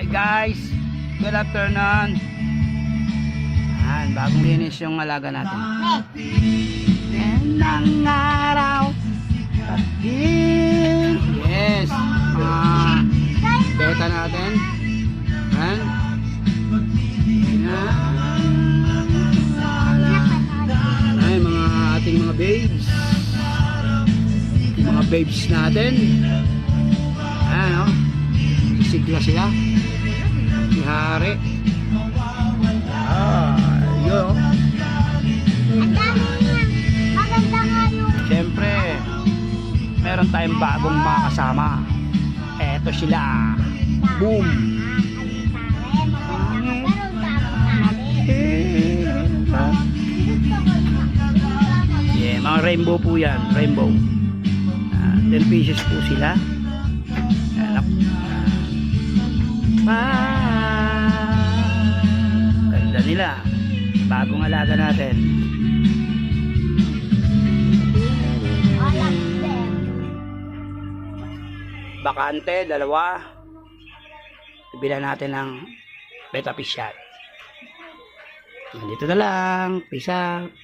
Hi guys, good afternoon. Yan, bagong linis yung alaga natin. And ang araw, patin. Yes, mga beta natin. Yan. Yan. Ay, mga ating mga babes. Mga babes natin. Sisigla sila. Si Hari. Ah, yun, oh. Ang dami niya. Maganda nga yung Siyempre, meron tayong bagong mga kasama. Eto sila. Boom! Yeah, mga rainbow po yan. Rainbow. Ah, 10 pieces po sila. Ganda nila. Bagong alaga natin. Bakante, dalawa. Bilan natin ng beta fish shot. Nandito na lang. Peace out.